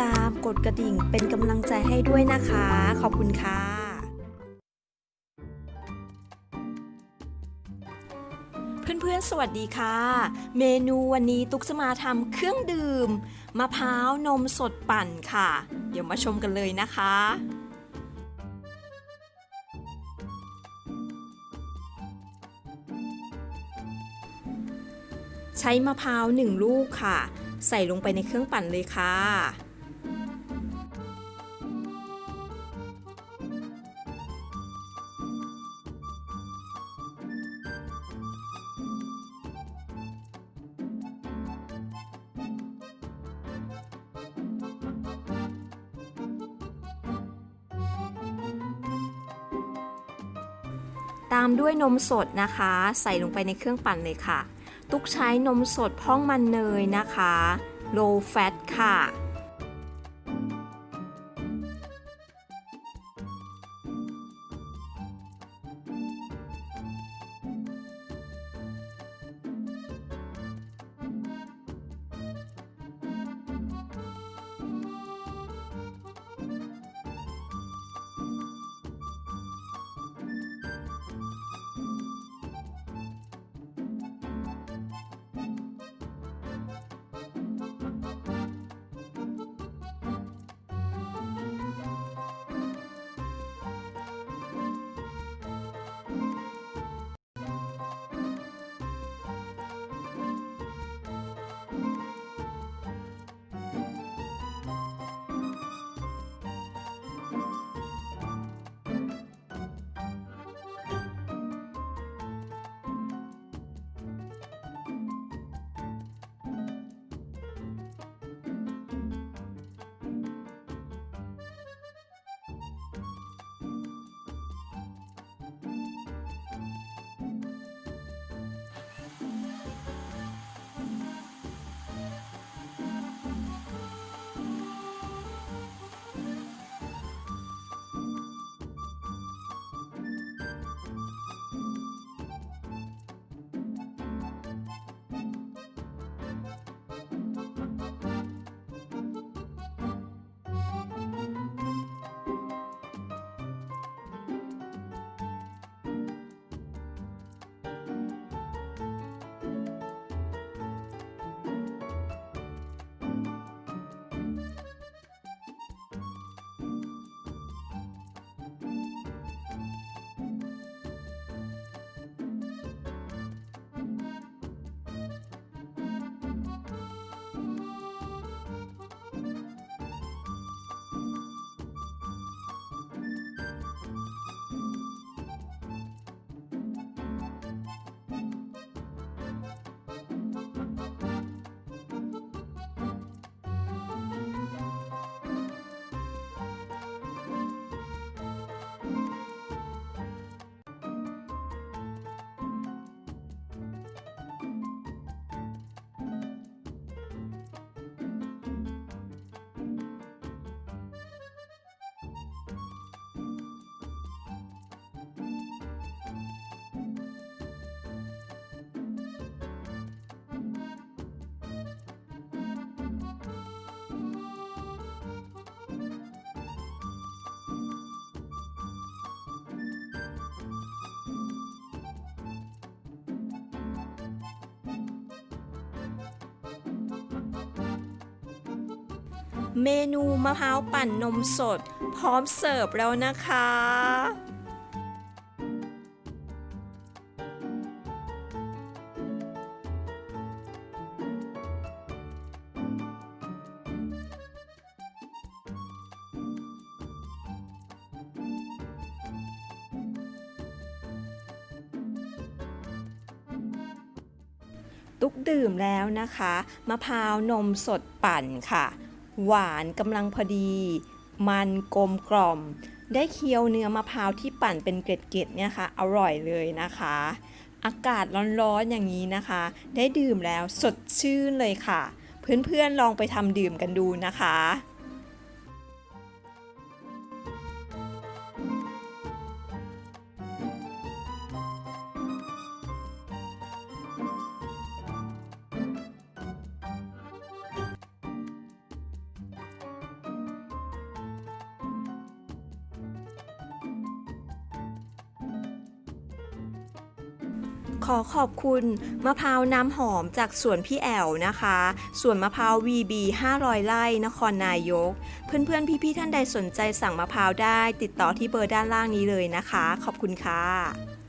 ตาม กดกระดิ่งเป็นกำลังใจให้ด้วยนะคะ ขอบคุณค่ะ เพื่อนๆ สวัสดีค่ะ เมนูวันนี้ตุ๊กจะมาทำเครื่องดื่ม มะพร้าวนมสดปั่นค่ะ เดี๋ยวมาชมกันเลยนะคะใช้มะพร้าวหนึ่งลูกค่ะ ใส่ลงไปในเครื่องปั่นเลยค่ะ ตามด้วยนมสดนะคะ ใส่ลงไปในเครื่องปั่นเลยค่ะ ตุกใช้นมสดพ่องมันเนยนะคะ low fat ค่ะ เมนูมะพร้าวปั่นนมสด พร้อมเสิร์ฟแล้วนะคะตุกดื่มแล้วนะคะ มะพร้าวนมสดปั่นค่ะ หวานกำลังพอดี มันกลมกล่อม ได้เคี้ยวเนื้อมะพร้าวที่ปั่นเป็นเกล็ดๆเนี่ยค่ะ อร่อยเลยนะคะ อากาศร้อนๆอย่างนี้นะคะ ได้ดื่มแล้วสดชื่นเลยค่ะ เพื่อนๆลองไปทำดื่มกันดูนะคะ ขอขอบคุณมะพร้าวน้ำหอมจากสวนพี่แอวนะคะ สวนมะพร้าว VB 500 ไร่นครนายก เพื่อนๆ พี่ๆ ท่านใดสนใจสั่งมะพร้าวได้ ติดต่อที่เบอร์ด้านล่างนี้เลยนะคะ ขอบคุณค่ะ